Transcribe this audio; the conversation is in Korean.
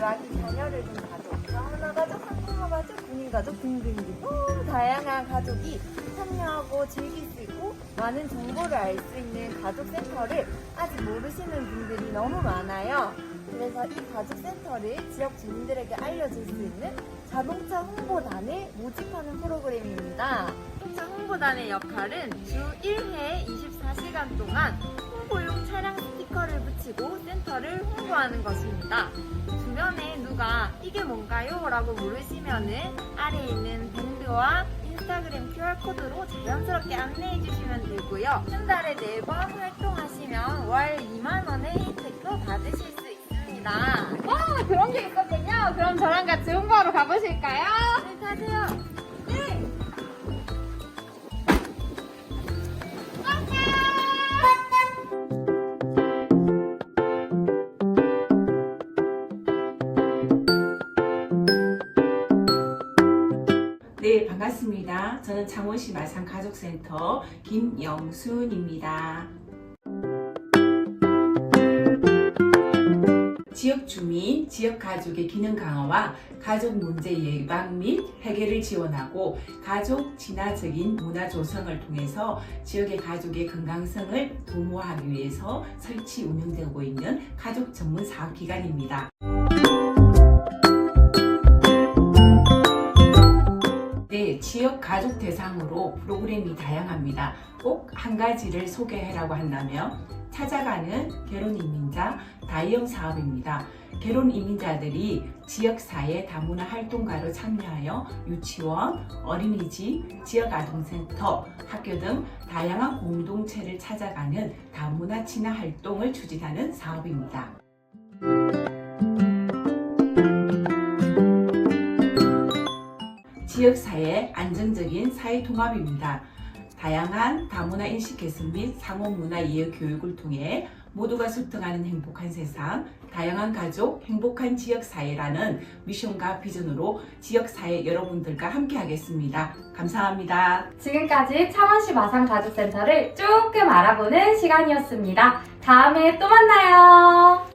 자녀를 둔 가족, 다문화 가족, 한국어 가족, 군인 가족 등등등 다양한 가족이 참여하고 즐길 수 있고 많은 정보를 알 수 있는 가족센터를 아직 모르시는 분들이 너무 많아요. 그래서 이 가족센터를 지역 주민들에게 알려줄 수 있는 자동차 홍보단을 모집하는 프로그램입니다. 자동차 홍보단의 역할은 주 1회 24시간 동안 홍보용 차량 스티커를 붙이고 센터를 홍보하는 것입니다. 주변에 누가 이게 뭔가요? 라고 물으시면은 아래에 있는 밴드와 인스타그램 QR코드로 자연스럽게 안내해 주시면 되고요. 한 달에 4번 활동하시면 월 2만원의 혜택도 받으실 수 있습니다. 와 그런 게 있었군요. 그럼 저랑 같이 홍보하러 가보실까요? 네, 반갑습니다. 저는 창원시 마산 가족센터 김영순입니다. 지역 주민, 지역 가족의 기능 강화와 가족 문제 예방 및 해결을 지원하고 가족 진화적인 문화 조성을 통해서 지역의 가족의 건강성을 도모하기 위해서 설치 운영되고 있는 가족 전문 사업기관입니다. 가족 대상으로 프로그램이 다양합니다. 꼭 한 가지를 소개해라고 한다면 찾아가는 결혼 이민자 다이영 사업입니다. 결혼 이민자들이 지역사회 다문화 활동가로 참여하여 유치원, 어린이집, 지역 아동센터, 학교 등 다양한 공동체를 찾아가는 다문화 친화 활동을 추진하는 사업입니다. 지역사회 안정적인 사회 통합입니다. 다양한 다문화 인식 개선 및 상호 문화 이해 교육을 통해 모두가 소통하는 행복한 세상, 다양한 가족, 행복한 지역 사회라는 미션과 비전으로 지역 사회 여러분들과 함께 하겠습니다. 감사합니다. 지금까지 창원시 마산가족센터를 조금 알아보는 시간이었습니다. 다음에 또 만나요.